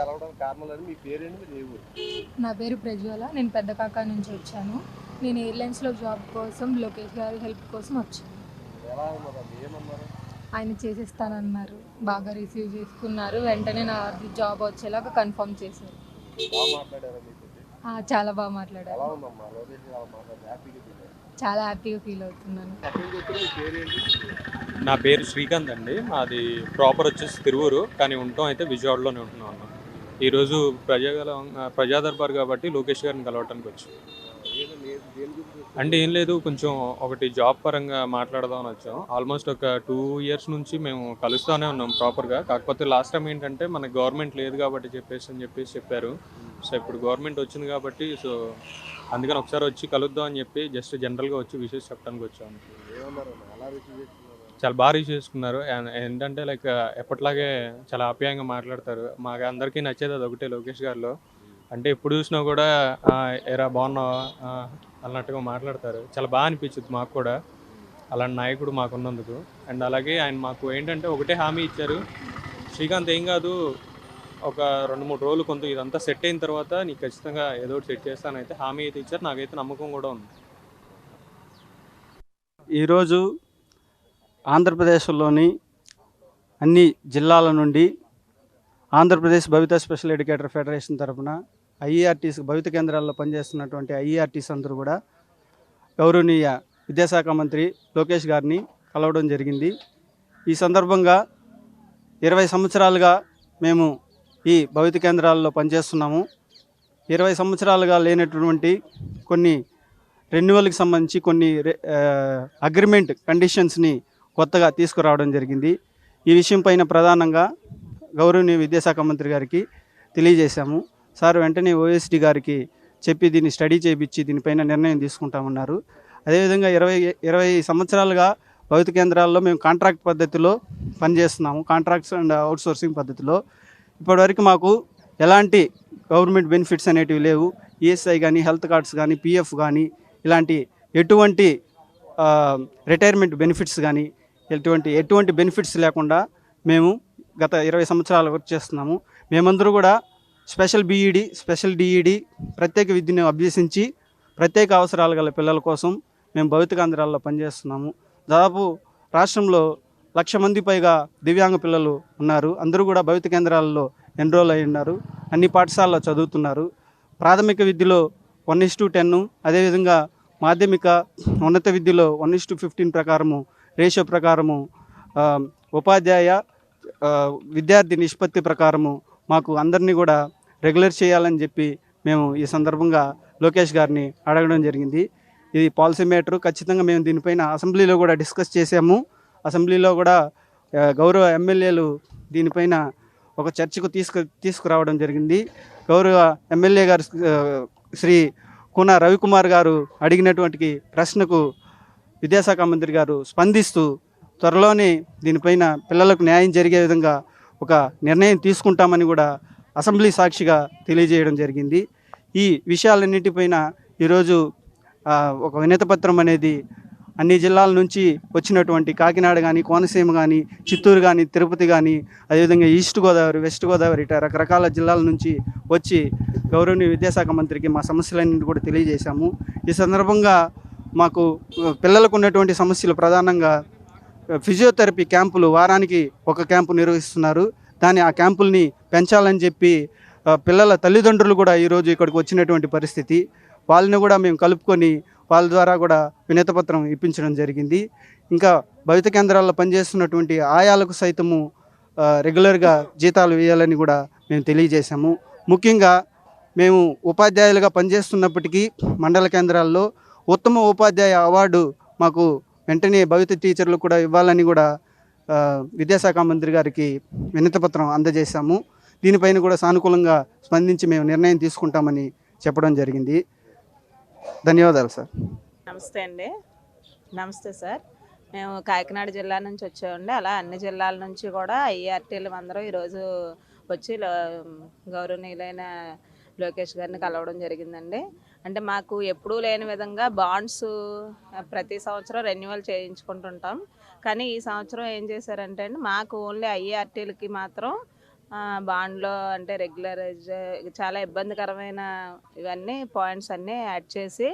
కలవడానికి కారణాలని మీ పేరేంటి? మీరు ఏ ఊరు? నా పేరు ప్రజ్వల. నేను పెద్ద కాకా నుంచి వచ్చాను. నేను ఎయిర్లైన్స్లో జాబ్ కోసం లోకేష్ గారి హెల్ప్ కోసం వచ్చాను. ఎలా ఉన్నారండి? ఏమన్నారు? ఆయన చేసేస్తానన్నారు. బాగా రిసీవ్ చేసుకున్నారు. వెంటనే నా జాబ్ వచ్చేలాగా కన్ఫర్మ్ చేశారు. బాగా మాట్లాడారా మీతో ఆ, చాలా బాగా ఎలా మాట్లాడారు ఉందమ్మా? లోకేష్ గారు మాట్లాడి హ్యాపీగా ఫీల్ అయ్యారు? చాలా హ్యాపీగా ఫీల్ అవుతున్నాను. మీ పేరేంటి? నా పేరు శ్రీకాంత్ అండి. మాది ప్రాపర్ వచ్చేసి తిరువురు కానీ ఉంటాం అయితే విజయవాడలోనే ఉంటున్నాం అన్న. ఈరోజు ప్రజాగల ప్రజాదర్బార్ కాబట్టి లోకేష్ గారిని కలవటానికి వచ్చి. అంటే ఏం లేదు కొంచెం ఒకటి జాబ్ పరంగా మాట్లాడదామని వచ్చాం. ఆల్మోస్ట్ ఒక టూ ఇయర్స్ నుంచి మేము కలుస్తూనే ఉన్నాం ప్రాపర్గా కాకపోతే లాస్ట్ టైం ఏంటంటే మన గవర్నమెంట్ లేదు కాబట్టి చెప్పేసి అని చెప్పేసి చెప్పారు. సో ఇప్పుడు గవర్నమెంట్ వచ్చింది కాబట్టి సో అందుకని ఒకసారి వచ్చి కలుద్దాం అని చెప్పి జస్ట్ జనరల్గా వచ్చి విషయం చెప్పడానికి వచ్చాము చాలా బాగా రిసీవ్ చేసుకున్నారు. ఏంటంటే లైక్ ఎప్పటిలాగే చాలా ఆప్యాయంగా మాట్లాడతారు. మాకు అందరికీ నచ్చేది అది ఒకటే లోకేష్ గారిలో. అంటే ఎప్పుడు చూసినా కూడా ఎరా బాగున్నావా? అన్నట్టుగా మాట్లాడతారు. చాలా బాగా అనిపించింది మాకు కూడా. అలాంటి నాయకుడు మాకు ఉన్నందుకు. అండ్ అలాగే ఆయన మాకు ఏంటంటే ఒకటే హామీ ఇచ్చారు. శ్రీకాంత్ ఏం కాదు. ఒక రెండు మూడు రోజులు కొంత ఇదంతా సెట్ అయిన తర్వాత నీకు ఖచ్చితంగా ఏదో ఒకటి సెట్ చేస్తానైతే హామీ అయితే ఇచ్చారు. నాకైతే నమ్మకం కూడా ఉంది. ఈరోజు ఆంధ్రప్రదేశ్లోని అన్ని జిల్లాల నుండి Andhra Pradesh Bhavita special educator federation తరఫున ఐఈఆర్టీస్ భవిత కేంద్రాల్లో పనిచేస్తున్నటువంటి ఐఈఆర్టీస్ అందరూ కూడా గౌరవనీయ విద్యాశాఖ మంత్రి లోకేష్ గారిని కలవడం జరిగింది. ఈ సందర్భంగా ఇరవై సంవత్సరాలుగా మేము ఈ భవిత కేంద్రాల్లో పనిచేస్తున్నాము. ఇరవై సంవత్సరాలుగా లేనటువంటి కొన్ని రెన్యువల్కి సంబంధించి కొన్ని అగ్రిమెంట్ కండిషన్స్ని కొత్తగా తీసుకురావడం జరిగింది. ఈ విషయంపైన ప్రధానంగా గౌరవనీయ విద్యాశాఖ మంత్రి గారికి తెలియజేశాము. సార్ వెంటనే ఓఎస్డి గారికి చెప్పి దీన్ని స్టడీ చేయించి దీనిపైన నిర్ణయం తీసుకుంటామన్నారు. అదేవిధంగా ఇరవై ఇరవై సంవత్సరాలుగా భౌతిక కేంద్రాల్లో మేము కాంట్రాక్ట్ పద్ధతిలో పనిచేస్తున్నాము. కాంట్రాక్ట్స్ అండ్ అవుట్సోర్సింగ్ పద్ధతిలో. ఇప్పటివరకు మాకు ఎలాంటి గవర్నమెంట్ బెనిఫిట్స్ అనేటివి లేవు. ఈఎస్ఐ కానీ హెల్త్ కార్డ్స్ కానీ పిఎఫ్ కానీ ఇలాంటి ఎటువంటి రిటైర్మెంట్ బెనిఫిట్స్ కానీ ఎటువంటి ఎటువంటి బెనిఫిట్స్ లేకుండా మేము గత ఇరవై సంవత్సరాలు వర్క్ చేస్తున్నాము. మేమందరూ కూడా స్పెషల్ బీఈడి స్పెషల్ డిఈడి ప్రత్యేక విద్యను అభ్యసించి ప్రత్యేక అవసరాలు గల పిల్లల కోసం మేము భౌతికాంధ్రాల్లో పనిచేస్తున్నాము. దాదాపు రాష్ట్రంలో లక్ష మంది పైగా దివ్యాంగ పిల్లలు ఉన్నారు. అందరూ కూడా భౌతిక కేంద్రాల్లో ఎన్రోల్ అయి ఉన్నారు. అన్ని పాఠశాలలో చదువుతున్నారు. ప్రాథమిక విద్యలో వన్ ఇస్ టు టెన్ అదేవిధంగా మాధ్యమిక ఉన్నత విద్యలో వన్ ఇస్ టు ఫిఫ్టీన్ ప్రకారము రేషియో ప్రకారము ఉపాధ్యాయ విద్యార్థి నిష్పత్తి ప్రకారము మాకు అందరినీ కూడా రెగ్యులర్ చేయాలని చెప్పి మేము ఈ సందర్భంగా లోకేష్ గారిని అడగడం జరిగింది. ఇది పాలసీ మేటరు ఖచ్చితంగా మేము దీనిపైన అసెంబ్లీలో కూడా డిస్కస్ చేసాము అసెంబ్లీలో కూడా గౌరవ ఎమ్మెల్యేలు దీనిపైన ఒక చర్చకు తీసుకు తీసుకురావడం జరిగింది. గౌరవ ఎమ్మెల్యే గారు శ్రీ కూన రవికుమార్ గారు అడిగినటువంటి ప్రశ్నకు విద్యాశాఖ మంత్రి గారు స్పందిస్తూ త్వరలోనే దీనిపైన పిల్లలకు న్యాయం జరిగే విధంగా ఒక నిర్ణయం తీసుకుంటామని కూడా అసెంబ్లీ సాక్షిగా తెలియజేయడం జరిగింది. ఈ విషయాలన్నిటిపైన ఈరోజు ఒక వినతపత్రం అనేది అన్ని జిల్లాల నుంచి వచ్చినటువంటి కాకినాడ కానీ కోనసీమ కానీ చిత్తూరు కానీ తిరుపతి కానీ అదేవిధంగా ఈస్ట్ గోదావరి వెస్ట్ గోదావరి ఇట్లా రకరకాల జిల్లాల నుంచి వచ్చి గౌరవనీయ విద్యాశాఖ మంత్రికి మా సమస్యలన్నింటి కూడా తెలియజేశాము. ఈ సందర్భంగా మాకు పిల్లలకు ఉన్నటువంటి సమస్యలు ప్రధానంగా ఫిజియోథెరపీ క్యాంపులు వారానికి ఒక క్యాంపు నిర్వహిస్తున్నారు. దాని ఆ క్యాంపుల్ని పెంచాలని చెప్పి పిల్లల తల్లిదండ్రులు కూడా ఈరోజు ఇక్కడికి వచ్చినటువంటి పరిస్థితి. వాళ్ళని కూడా మేము కలుపుకొని వాళ్ళ ద్వారా కూడా వినతపత్రం ఇప్పించడం జరిగింది. ఇంకా భవిత కేంద్రాల్లో పనిచేస్తున్నటువంటి ఆయాలకు సైతము రెగ్యులర్గా జీతాలు వేయాలని కూడా మేము తెలియజేశాము. ముఖ్యంగా మేము ఉపాధ్యాయులుగా పనిచేస్తున్నప్పటికీ మండల కేంద్రాల్లో ఉత్తమ ఉపాధ్యాయ అవార్డు మాకు వెంటనే భవిత టీచర్లు కూడా ఇవ్వాలని కూడా విద్యాశాఖ మంత్రి గారికి వినతిపత్రం అందజేశాము. దీనిపైన కూడా సానుకూలంగా స్పందించి మేము నిర్ణయం తీసుకుంటామని చెప్పడం జరిగింది. ధన్యవాదాలు సార్. నమస్తే అండి. నమస్తే సార్. మేము కాకినాడ జిల్లా నుంచి వచ్చామండి. అలా అన్ని జిల్లాల నుంచి కూడా ఐఆర్టీలు అందరూ ఈరోజు వచ్చి గౌరవనీయులైన లోకేష్ గారిని కలవడం జరిగిందండి. అంటే మాకు ఎప్పుడూ లేని విధంగా బాండ్స్ ప్రతి సంవత్సరం రెన్యువల్ చేయించుకుంటుంటాం. కానీ ఈ సంవత్సరం ఏం చేశారంటే అండి మాకు ఓన్లీ ఐఆర్టీలకి మాత్రం బాండ్లో అంటే రెగ్యులర్ చాలా ఇబ్బందికరమైన ఇవన్నీ పాయింట్స్ అన్నీ యాడ్ చేసి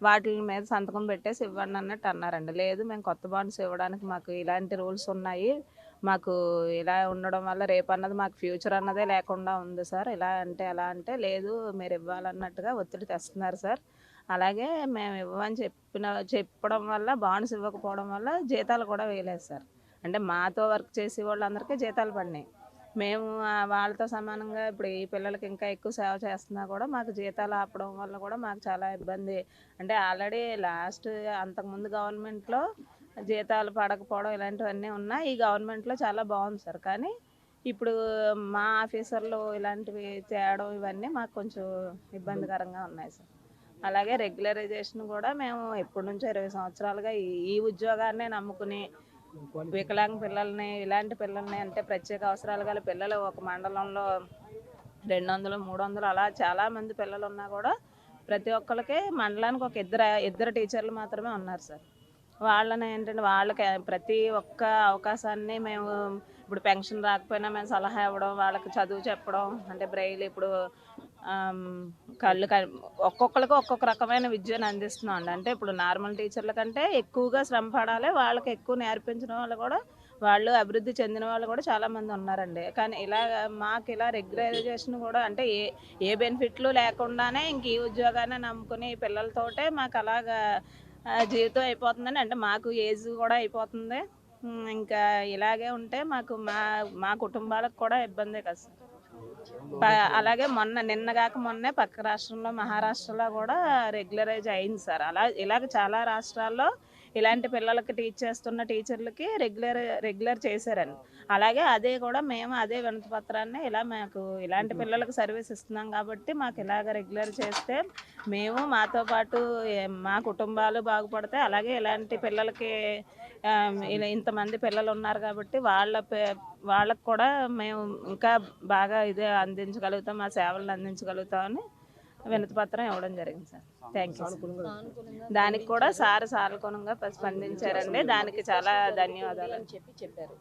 వాటి మీద సంతకం పెట్టేసి ఇవ్వండి అన్నట్టు అన్నారండి. లేదు మేము కొత్త బాండ్స్ ఇవ్వడానికి మాకు ఇలాంటి రూల్స్ ఉన్నాయి. మాకు ఇలా ఉండడం వల్ల రేపు అన్నది మాకు ఫ్యూచర్ అన్నదే లేకుండా ఉంది సార్. ఇలా అంటే ఎలా అంటే లేదు మీరు ఇవ్వాలన్నట్టుగా ఒత్తిడి తెస్తున్నారు సార్. అలాగే మేము ఇవ్వమని చెప్పిన చెప్పడం వల్ల బాండ్స్ ఇవ్వకపోవడం వల్ల జీతాలు కూడా వేయలేదు సార్. అంటే మాతో వర్క్ చేసే వాళ్ళందరికీ జీతాలు పడినాయి. మేము వాళ్ళతో సమానంగా ఇప్పుడు ఈ పిల్లలకి ఇంకా ఎక్కువ సేవ చేస్తున్నా కూడా మాకు జీతాలు ఆపడం వల్ల కూడా మాకు చాలా ఇబ్బంది. అంటే ఆల్రెడీ లాస్ట్ అంతకుముందు గవర్నమెంట్లో జీతాలు పడకపోవడం ఇలాంటివన్నీ ఉన్నాయి ఈ గవర్నమెంట్లో చాలా బాగుంది సార్. కానీ ఇప్పుడు మా ఆఫీసర్లు ఇలాంటివి చేయడం ఇవన్నీ మాకు కొంచెం ఇబ్బందికరంగా ఉన్నాయి సార్. అలాగే రెగ్యులరైజేషన్ కూడా మేము ఎప్పటి నుంచో ఇరవై సంవత్సరాలుగా ఈ ఉద్యోగాన్నే నమ్ముకుని వికలాంగ పిల్లల్ని ఇలాంటి పిల్లల్ని అంటే ప్రత్యేక అవసరాలు గల పిల్లలు ఒక మండలంలో రెండు వందలు మూడు వందలు అలా చాలా మంది పిల్లలు ఉన్నా కూడా ప్రతి ఒక్కరికి మండలానికి ఒక ఇద్దరు ఇద్దరు టీచర్లు మాత్రమే ఉన్నారు సార్. వాళ్ళని ఏంటంటే వాళ్ళకి ప్రతి ఒక్క అవకాశాన్ని మేము ఇప్పుడు పెన్షన్ రాకపోయినా మేము సలహా ఇవ్వడం వాళ్ళకి చదువు చెప్పడం అంటే బ్రెయిల్ ఇప్పుడు కళ్ళు క- ఒక్కొక్కరికి ఒక్కొక్క రకమైన విద్యను అందిస్తున్నాం అండి. అంటే ఇప్పుడు నార్మల్ టీచర్ల కంటే ఎక్కువగా శ్రమ పడాలి వాళ్ళకి ఎక్కువ నేర్పించిన వాళ్ళు కూడా వాళ్ళు అభివృద్ధి చెందిన వాళ్ళు కూడా చాలామంది ఉన్నారండి. కానీ ఇలా మాకు ఇలా రెగ్యులరైజేషన్ కూడా అంటే ఏ ఏ బెనిఫిట్లు లేకుండానే ఇంక ఈ ఉద్యోగాన్ని నమ్ముకుని పిల్లలతోటే మాకు అలాగా జీవితం అయిపోతుందని అంటే మాకు ఏజ్ కూడా అయిపోతుంది. ఇంకా ఇలాగే ఉంటే మాకు మా మా కుటుంబాలకు కూడా ఇబ్బందే కదా సార్. అలాగే మొన్న నిన్న కాక మొన్నే పక్క రాష్ట్రంలో మహారాష్ట్రలో కూడా రెగ్యులరైజ్ అయింది సార్. అలా ఇలాగ చాలా రాష్ట్రాల్లో ఇలాంటి పిల్లలకి టీచ్ చేస్తున్న టీచర్లకి రెగ్యులర్ రెగ్యులర్ చేశారండి. అలాగే అదే కూడా మేము అదే వినతి పత్రాన్ని ఇలా మాకు ఇలాంటి పిల్లలకు సర్వీస్ ఇస్తున్నాం కాబట్టి మాకు ఇలాగ రెగ్యులర్ చేస్తే మేము మాతో పాటు మా కుటుంబాలు బాగుపడతాయి. అలాగే ఇలాంటి పిల్లలకి ఇలా ఇంతమంది పిల్లలు ఉన్నారు కాబట్టి వాళ్ళ పే- వాళ్ళకు కూడా మేము ఇంకా బాగా ఇదే అందించగలుగుతాం మా సేవలను అందించగలుగుతామని వినతి పత్రం ఇవ్వడం జరిగింది సార్. Thank you. దానికి కూడా సార్ సానుకూలంగా స్పందించారండి. దానికి చాలా ధన్యవాదాలు. చెప్పి చెప్పారు.